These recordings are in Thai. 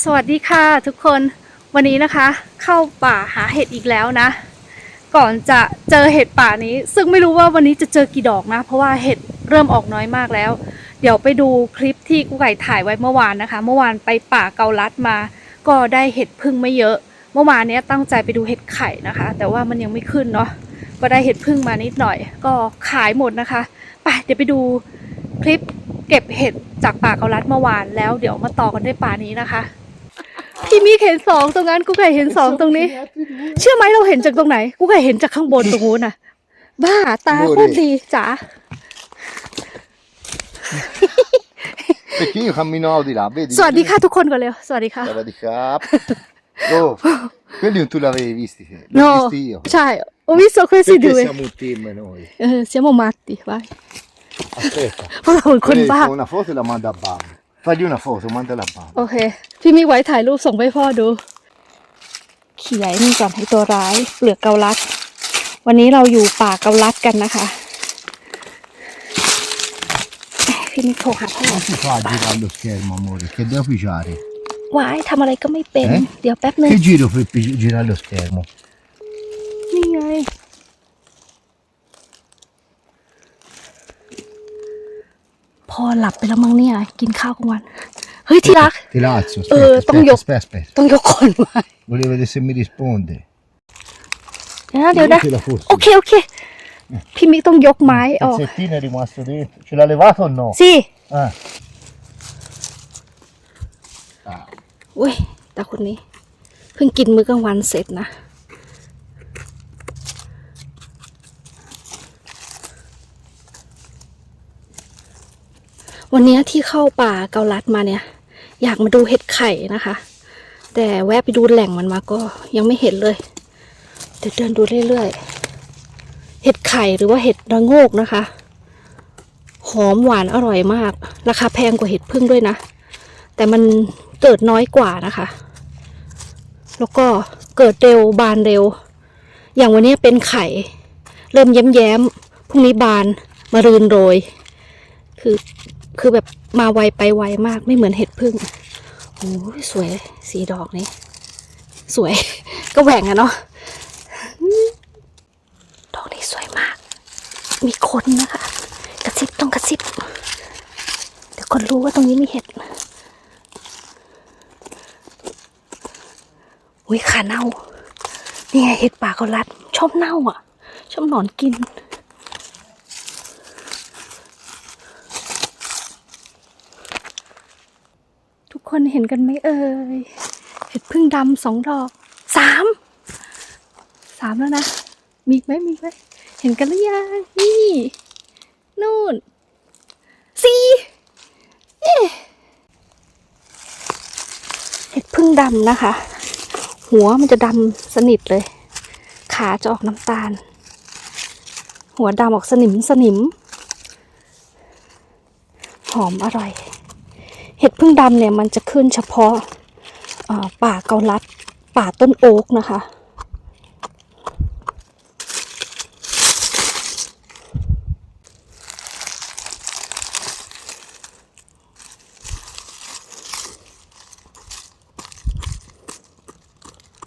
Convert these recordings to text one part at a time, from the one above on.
สวัสดีค่ะทุกคนวันนี้นะคะ เข้าป่าหาเห็ดอีกแล้วนะ ก่อนจะเจอเห็ดป่านี้ ซึ่งไม่รู้ว่าวันนี้จะเจอกี่ดอกนะ เพราะว่าเห็ดเริ่มออกน้อยมากแล้ว เดี๋ยวไปดูคลิปที่กูไก่ถ่ายไว้เมื่อวานนะคะ เมื่อวานไปป่าเกาลัดมา ก็ได้เห็ดพึ่งไม่เยอะ เมื่อวานนี้ตั้งใจไปดูเห็ดไข่นะคะ แต่ว่ามันยังไม่ขึ้นเนาะก็ได้เห็ดพึ่งมานิดหน่อย ก็ขายหมดนะคะไปเดี๋ยวไปดูคลิปเก็บเห็ดจากป่าเกาลัดเมื่อวานแล้วเดี๋ยวมาต่อกันด้วยป่านี้นะคะ พี่มีเห็นสองตรงนั้นกูไก่เห็นสองตรงนี้ เชื่อไหมเราเห็นจากตรงไหน กูไก่เห็นจากข้างบนตรงนู้นน่ะ บ้าตาโคตรดีจ๋า Perché io camminavo di là, vedi? สวัสดีค่ะทุกคนก่อนเร็วสวัสดีค่ะ Sava di cap. Oh, quelli non tu l'avevi visti, te, li ho No, visti io. ใช่ ho visto questi Perché due siamo un team noi? เออ siamo matti vai Aspetta, เพราะเราเป็นคน Quelli บ้า fa una foto e la manda a Babbo. Fagli una foto, mandala a Babbo. โอเค พี่มีไว้ถ่ายรูปส่งไปให้พ่อดู เขียยนี่ก่อนให้ตัวร้าย เปลือกเกาลัด วันนี้เราอยู่ป่าเกาลัดกันนะคะเอ๊ะพี่มิกโทรหาพ่อ Non si fa girare lo schermo, amore, che devo pigiare. วายทำอะไรก็ไม่เป็น เอ๊ะ เดี๋ยวแป๊บนึง Che giro per pi- girare lo schermo? นี่ไง พ่อหลับไปแล้วมั้งเนี่ย กินข้าวกลางวัน เฮ้ยที่รัก Ti lazzo, Eh, aspetta, toglio- aspetta, aspetta, aspetta. ต้องยกคนมา Volevo vedere se mi risponde. เดี๋ยวนะเดี๋ยวนะ Mettila forse. โอเคโอเค พี่มิกต้องยกไม้อ Il อก pezzettino è rimasto dentro. Ce l'ha levato o no? สิ Ah. อุ้ยแต่คนนี้ เพิ่งกินมื้อกลางวันเสร็จนะ วันนี้ที่เข้าป่าเกาลัดมาเนี่ย อยากมาดูเห็ดไข่นะคะ แต่แวะไปดูแหล่งมันมาก็ยังไม่เห็นเลยเดี๋ยวเดินดูเรื่อยๆ เห็ดไข่หรือว่าเห็ดระโงกนะคะ หอมหวานอร่อยมาก ราคาแพงกว่าเห็ดพึ่งด้วยนะ แต่มันเกิดน้อยกว่านะคะ แล้วก็เกิดเร็วบานเร็ว อย่างวันนี้เป็นไข่ เริ่มแย้มแย้มๆพรุ่งนี้บานมารืนโรย คือ คือแบบมาไวไปไวมากไม่เหมือนเห็ดพึ่งโอ้สวยสีดอกนี้ สวย ก็แหว่งอะเนาะดอกนี้สวยมาก มีคนนะคะ กระซิบต้องกระซิบเดี๋ยวคนรู้ว่าตรงนี้มีเห็ดอุ้ยขาเน่านี่ไงเห็ดป่าเขารัดชอบเน่าอะ ชอบหนอนกิน คนเห็นกันไหมเอ่ย เห็ดพึ่งดำสองดอกสามสามแล้วนะ มีไหมมีไหมเห็นกันหรือยังนี่นู่นสี่เห็ดพึ่งดำนะคะ หัวมันจะดำสนิทเลย ขาจะออกน้ำตาล หัวดำออกสนิมสนิม หอมอร่อย เห็ดพึ่งดำเนี่ยมันจะขึ้นเฉพาะป่าเกาลัด ป่าต้นโอ๊กนะคะ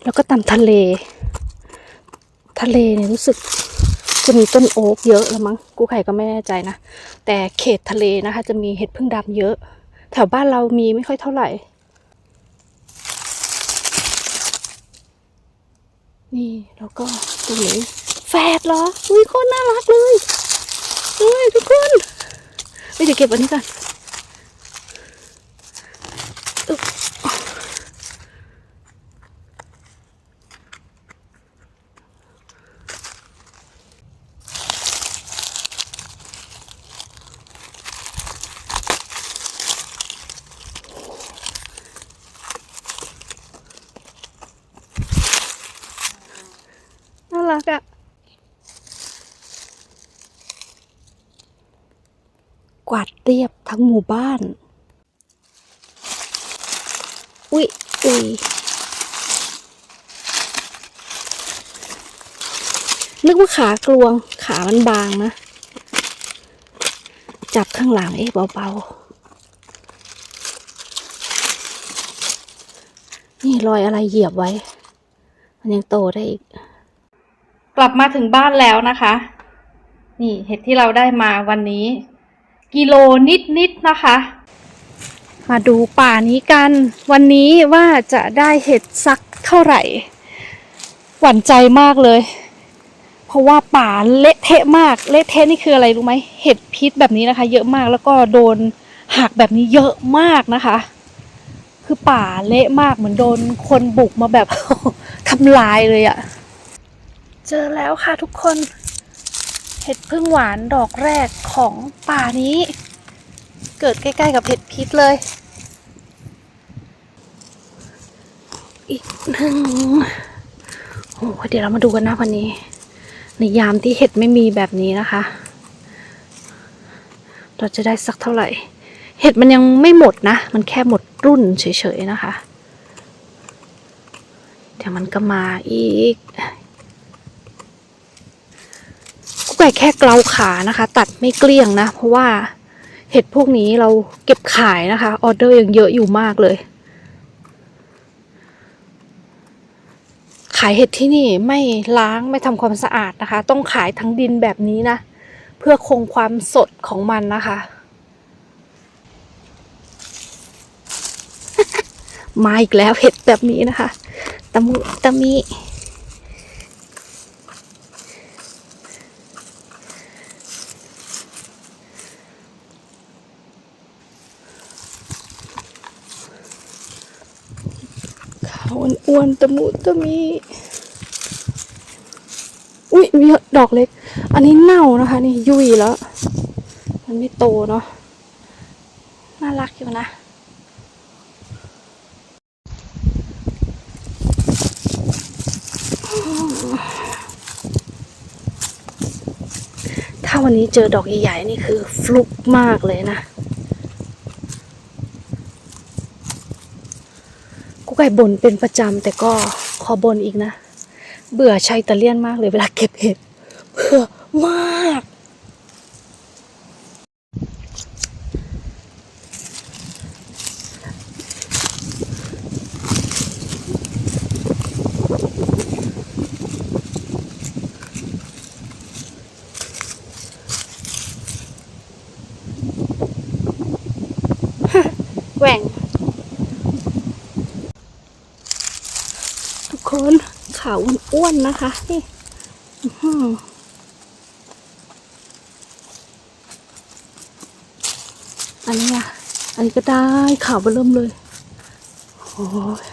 แล้วก็ตามทะเล ทะเลเนี่ยรู้สึกจะมีต้นโอ๊กเยอะแล้วมั้ง กูไข่ก็ไม่แน่ใจนะ แต่เขตทะเลนะคะ จะมีเห็ดพึ่งดำเยอะ แถวบ้านเรามีไม่ค่อยเท่าไหร่ นี่แล้วก็ตรงนี้แฝดเหรอ อุ้ยโคตรน่ารักเลยเฮ้ยทุกคนไม่เดี๋ยวเก็บอันนี้ก่อนอึ๊บ น่ารักอะกวาดเรียบ ทั้งหมู่บ้าน อุ๊ยอุ๊ยนึกว่าขากลวงขามันบางนะ จับข้างหลังเอ๊ะเบาๆ นี่รอยอะไรเหยียบไว้ มันยังโตได้อีก กลับมาถึงบ้านแล้วนะคะ นี่เห็ดที่เราได้มาวันนี้ กิโลนิดๆนะคะ มาดูป่านี้กัน วันนี้ว่าจะได้เห็ดสักเท่าไหร่ หวั่นใจมากเลย เพราะว่าป่าเละเทะมาก เละเทะนี่คืออะไรรู้ไหมเห็ดพิษแบบนี้นะคะ เยอะมากแล้วก็โดนหักแบบนี้เยอะมากนะคะ คือป่าเละมากเหมือนโดนคนบุกมาแบบ ทำลายเลยอะเจอแล้วค่ะทุกคน เห็ดพึ่งหวานดอกแรกของป่านี้ เกิดใกล้ๆกับเห็ดพิษเลย อีกหนึ่งโอ้เดี๋ยวเรามาดูกันนะวันนี้ ในยามที่เห็ดไม่มีแบบนี้นะคะ เราจะได้สักเท่าไหร่ เห็ดมันยังไม่หมดนะ มันแค่หมดรุ่นเฉยๆนะคะ เดี๋ยวมันก็มาอีกกุ๊ก ไก่แค่เกลาขานะคะ ตัดไม่เกลี้ยงนะ เพราะว่าเห็ดพวกนี้เราเก็บขายนะคะ ออเดอร์ยังเยอะอยู่มากเลย ขายเห็ดที่นี่ไม่ล้างไม่ทำความสะอาดนะคะ ต้องขายทั้งดินแบบนี้นะ เพื่อคงความสดของมันนะคะ มาอีกแล้วเห็ดแบบนี้นะคะตะมุตะมิ อ้วนๆตะมุตะมี อุ้ยมีดอกเล็ก อันนี้เน่านะคะ นี่ยุ่ยแล้ว มันไม่โตเนาะ น่ารักอยู่นะถ้าวันนี้เจอดอกใหญ่ๆนี่คือฟลุกมากเลยนะ ไก่บ่นเป็นประจำแต่ก็ขอบ่นอีกนะ เบื่อใช้ตะเลียนมากเลยเวลาเก็บเห็ดเบื่อมาก แหว่ง ทุกคน ขาวอ้วนๆนะคะนี่อันนี้อะอันนี้ก็ได้ขาวเบอเริ่มเลยโอ้ย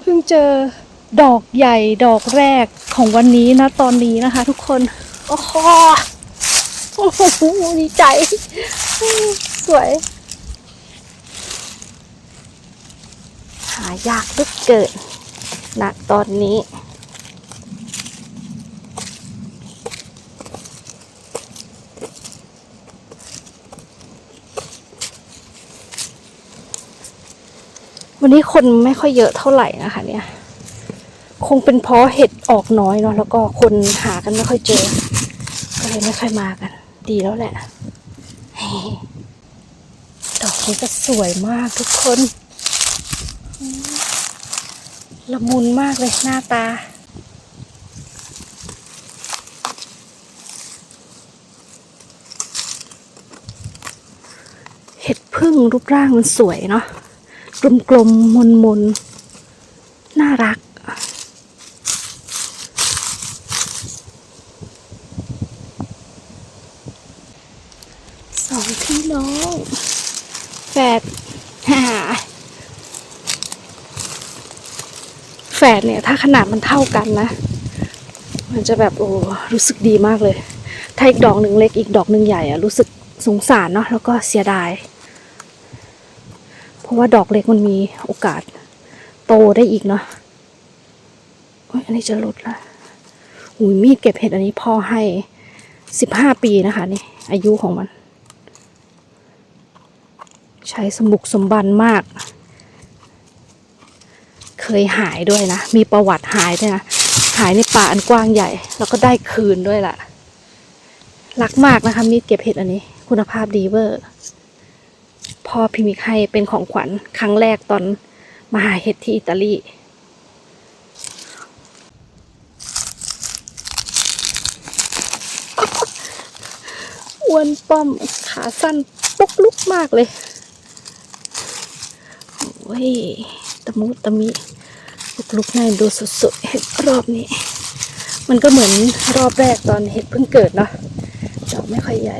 เพิ่งเจอดอกใหญ่ดอกแรกของวันนี้นะ ตอนนี้นะคะ ทุกคน โอ้โหดีใจ สวยายากเหลึกเกิดนณตอนนี้ วันนี้คนไม่ค่อยเยอะเท่าไหร่นะคะเนี่ย คงเป็นเพราะเห็ดออกน้อยเนาะแล้วก็คนหากันไม่ค่อยเจอ ก็เลยไม่ค่อยมากัน ดีแล้วแหละดอกนี้ก็สวยมากทุกคน ละมุนมากเลยหน้าตา เห็ดพึ่งรูปร่างมันสวยเนาะกลมๆมนๆ น่ารัก สองพี่น้อง แฝด ฮ่า แฝดเนี่ย ถ้าขนาดมันเท่ากันนะ มันจะแบบโอ้รู้สึกดีมากเลย ถ้าอีกดอกหนึ่งเล็กอีกดอกหนึ่งใหญ่อะรู้สึกสงสารเนาะแล้วก็เสียดาย เพราะว่าดอกเล็กมันมีโอกาสโตได้อีกเนาะโอ้ยอันนี้จะหลุดละอุ้ยมีดเก็บเห็ดอันนี้พ่อให้สิบห้าปีนะคะนี่ อายุของมัน ใช้สมบุกสมบันมาก ยหายด้วยนะ มีประวัติหายด้วยนะ หายในป่าอันกว้างใหญ่ แล้วก็ได้คืนด้วยล่ะ รักมากนะคะมีดเก็บเห็ดอันนี้ คุณภาพดีเวอร์ พ่อพิมิกให้เป็นของขวัญครั้งแรกตอนมาหาเห็ดที่อิตาลีอ้วนป้อมขาสั้นปุกลุกมากเลย โอ้ย ตะมุตะมิ ลุกแน่ดูสุดๆเห็ดรอบนี้ มันก็เหมือนรอบแรกตอนเห็ดเพิ่งเกิดเนาะดอกไม่ค่อยใหญ่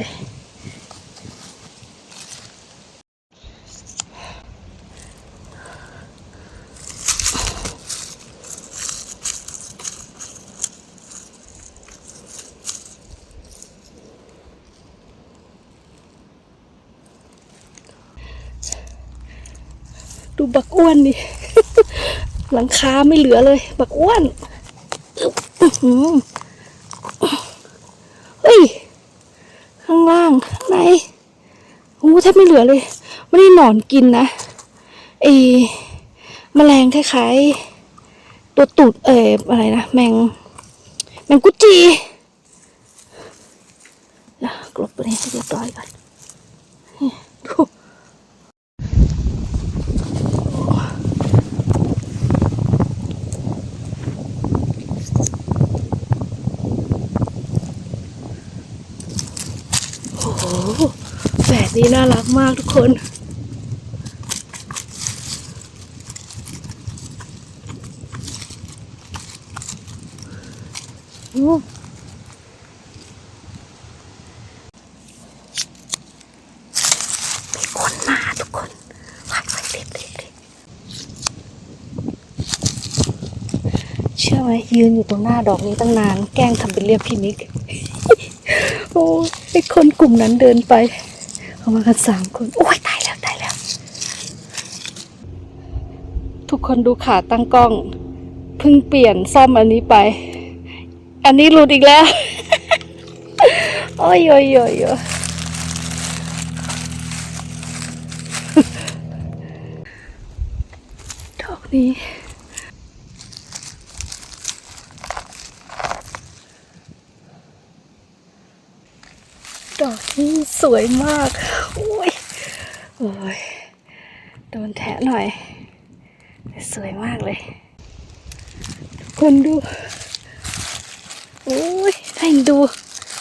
ดูบักอ้วนดิ หลังคาไม่เหลือเลย บักอ้วนเฮ้ย ข้างล่างข้างในโอ้แทบไม่เหลือเลย ไม่ได้หนอนกินนะไอแมลงคล้ายๆ ตัวตูดเอออะไรนะ แมง แมงกุจีกลบตัวนี้ให้เรียบร้อยก่อนดู โอ้โห แฝดนี้น่ารักมากทุกคนโอ้มีคนมาทุกคนไปไปเด็ดเด็ดเด็ดเชื่อไหมยืนอยู่ตรงหน้าดอกนี้ตั้งนาน แกล้งทำเป็นเรียกพี่นิก โอ้ยไอคนกลุ่มนั้นเดินไป มากันสามคนโอ้ยตายแล้วตายแล้ว ทุกคนดูขาตั้งกล้องเพิ่งเปลี่ยนซ่อมอันนี้ไป อันนี้หลุดอีกแล้ว โอ้ยโอ้ยโอ้ยโอ้ยดอกนี้ดอกนี้สวยมาก โอ้ยโดนแทะหน่อย สวยมากเลย ทุกคนดู โอ้ยแม่งดู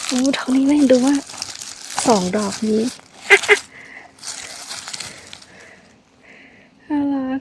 โอ้ดอกนี้แม่งดูว่าสองดอกนี้ น่ารัก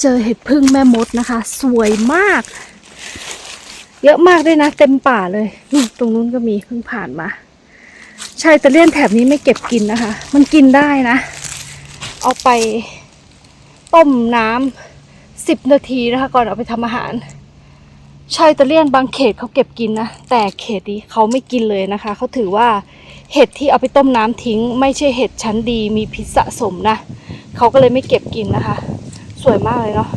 เจอเห็ดพึ่งแม่มดนะคะ สวยมาก เยอะมากด้วยนะ เต็มป่าเลยนู่นตรงนู้นก็มีเพิ่งผ่านมา ชายตะเลียนแถบนี้ไม่เก็บกินนะคะ มันกินได้นะ เอาไปต้มน้ำสิบนาทีนะคะ ก่อนเอาไปทำอาหารชายตะเลียนบางเขตเขาเก็บกินนะ แต่เขตนี้เขาไม่กินเลยนะคะ เขาถือว่าเห็ดที่เอาไปต้มน้ำทิ้ง ไม่ใช่เห็ดชั้นดีมีพิษสะสมนะ เขาก็เลยไม่เก็บกินนะคะ สวยมากเลยเนาะ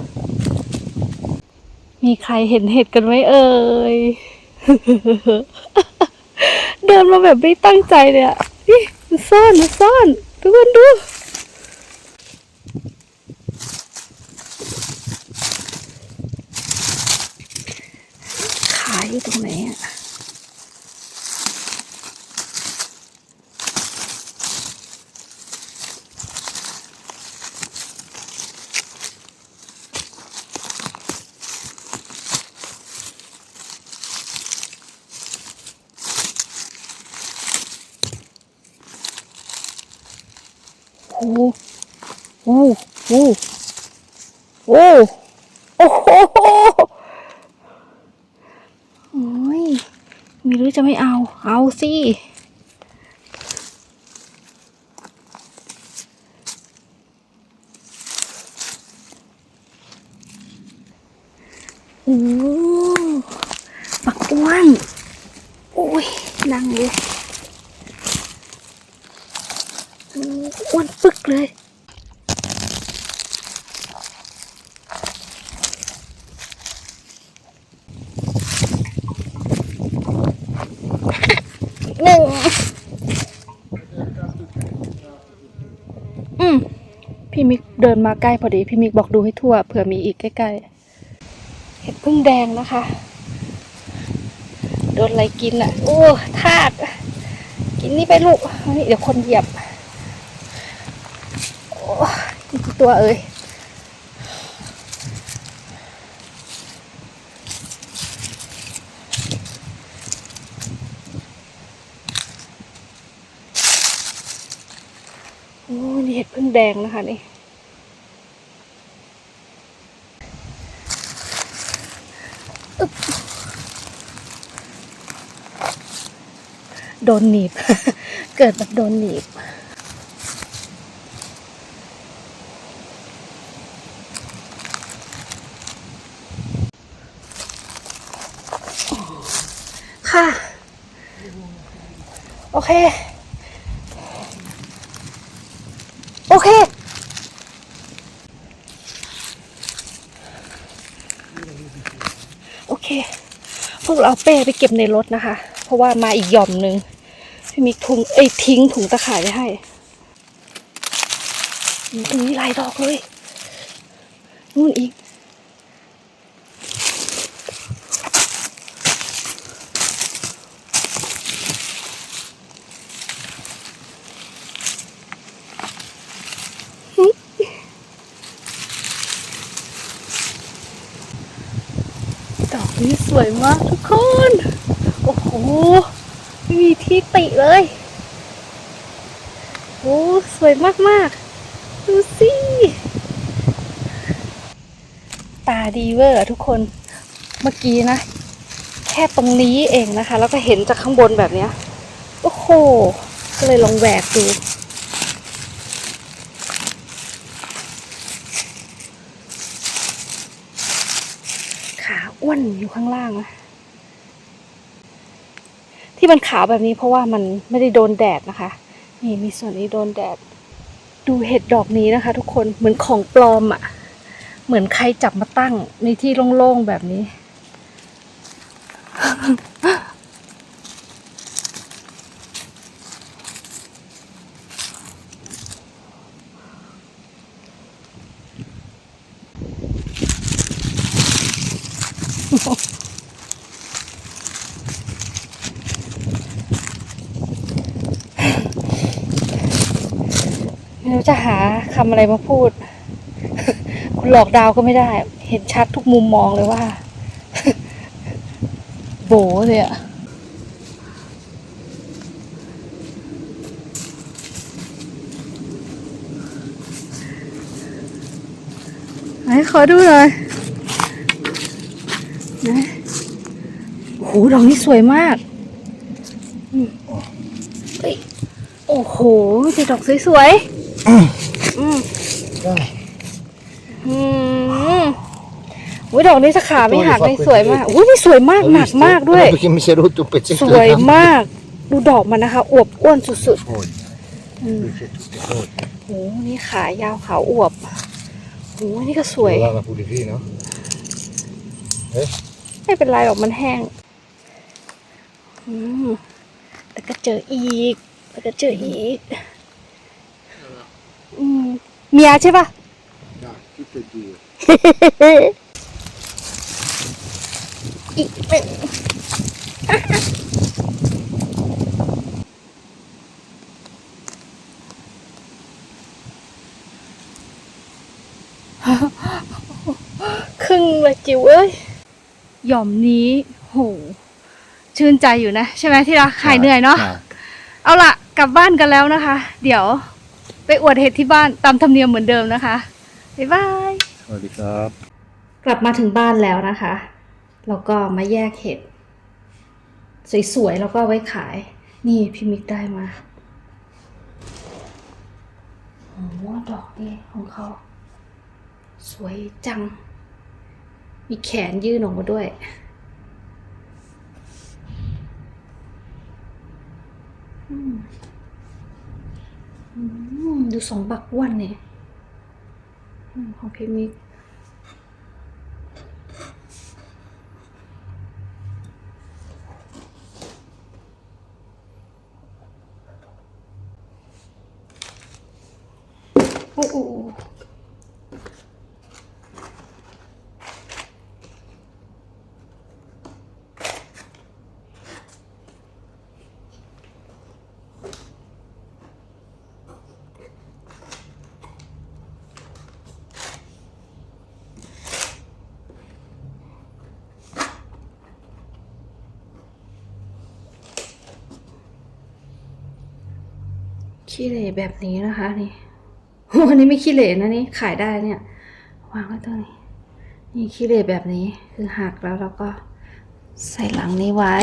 มีใครเห็นเห็ดกันไหมเอ่ย เดินมาแบบไม่ตั้งใจเลยอะนี่มันซ่อนมันซ่อนทุกคนดูขายอยู่ตรงไหนอะโอ้โหโอ้โหโอ้โหโอ้โหโอ้ยมีหรือจะไม่เอา เอาสิ หนึ่งอืมพี่มิกเดินมาใกล้พอดี พี่มิกบอกดูให้ทั่วเผื่อมีอีกใกล้ๆ เห็ดพึ่งแดงนะคะ โดนอะไรกินอะ โอ้ทาก กินนี่ไปลูก เดี๋ยวคนเหยียบ โอ้ตัวเอ้ย นะคะนี่โดนหนีบ เกิดแบบโดนหนีบ ค่ะ โอเค โอเค โอเค พวก เราเอาเป้ไปเก็บในรถนะคะ เพราะว่ามาอีกหย่อมหนึ่งพี่มิกถุงเอ้ยทิ้งถุงตะข่ายไว้ให้นี่ตรงนี้หลายดอกเลยนู่นอีกดอกนี้สวยมาก คน โอ้โหไม่มีที่ติเลย โอ้สวยมากๆ ดูสิ ตาดีเวอร์อะทุกคน เมื่อกี้นะ แค่ตรงนี้เองนะคะ แล้วก็เห็นจากข้างบนแบบเนี้ย โอ้โห ก็เลยลองแหวกดูขาอ้วนอยู่ข้างล่างนะ ที่มันขาวแบบนี้เพราะว่ามันไม่ได้โดนแดดนะคะ นี่มีส่วนนี้โดนแดด ดูเห็ดดอกนี้นะคะ ทุกคนเหมือนของปลอมอะ่ะ เหมือนใครจับมาตั้งในที่โล่งๆแบบนี้ รู้จะหาคำอะไรมาพูด คุณหลอกดาวก็ไม่ได้ เห็นชัดทุกมุมมองเลยว่า โบเลยอะไหนขอดูหน่อยไหนโอ้โหดอกนี้สวยมากเฮ้ย โอ้โหแต่ดอกสวยๆ อืมอืมอุ้ยดอกนี้สาขาไม่หักเลยสวยมากอุ้ยนี่สวยมากหนักมากด้วย Perché mi si è rotto un pezzetto ส di วย gamba. มาก ดูดอกมันนะคะ อวบอ้วนสุด Foglie, ๆอืม qui c'è tutte foglie. โหนี่ขายาวขาวอวบโหนี่ก็สวย Lana pulirino? ไม่เป็นไรหรอกมันแห้ง อืมแต่ก็เจออีกแต่ก็เจออีก อืมเมียใช่ปะ Dai, tutte e due. อีกหนึ่งครึ่งเลยจิ๋วเอ้ย หย่อมนี้โห ชื่นใจอยู่นะ ใช่ไหมที่รักหายเหนื่อยเนาะ Dai. เอาล่ะ กลับบ้านกันแล้วนะคะ เดี๋ยว ไปอวดเห็ดที่บ้านตามธรรมเนียมเหมือนเดิมนะคะ บ๊ายบาย Scusi, cap. กลับมาถึงบ้านแล้วนะคะ แล้วก็มาแยกเห็ด สวยๆ แล้วก็เอาไว้ขาย นี่พี่มิกได้มาโอ้โหดอกนี่ของเขา สวยจัง มีแขนยื่นออกมาด้วย อืมอืม ดูสองบักอ้วนเนี่ยของพี่มิก ขี้เหร่แบบนี้นะคะนี่โอ้อันนี้ไม่ขี้เหร่นะนี่ขายได้เนี่ย วางไว้ตรงนี้ นี่ขี้เหร่แบบนี้คือหักแล้วเราก็ใส่หลังนี้ไว้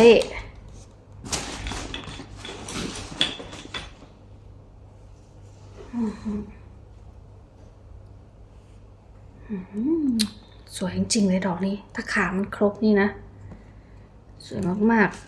สวยจริงๆเลยดอกนี้ ถ้าขามันครบนี่นะ สวยมากๆ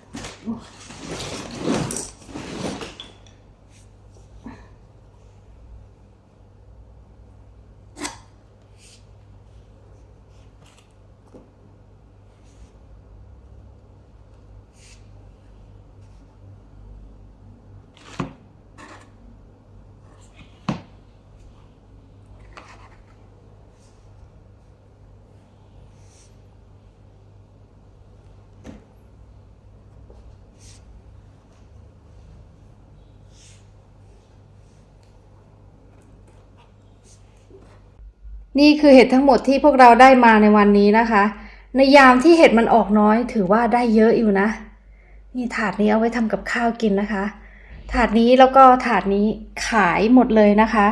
นี่คือเห็ดทั้งหมดที่พวกเราได้มาในวันนี้นะคะ ในยามที่เห็ดมันออกน้อย ถือว่าได้เยอะอยู่นะ นี่ถาดนี้เอาไว้ทำกับข้าวกินนะคะ ถาดนี้แล้วก็ถาดนี้ขายหมดเลยนะคะ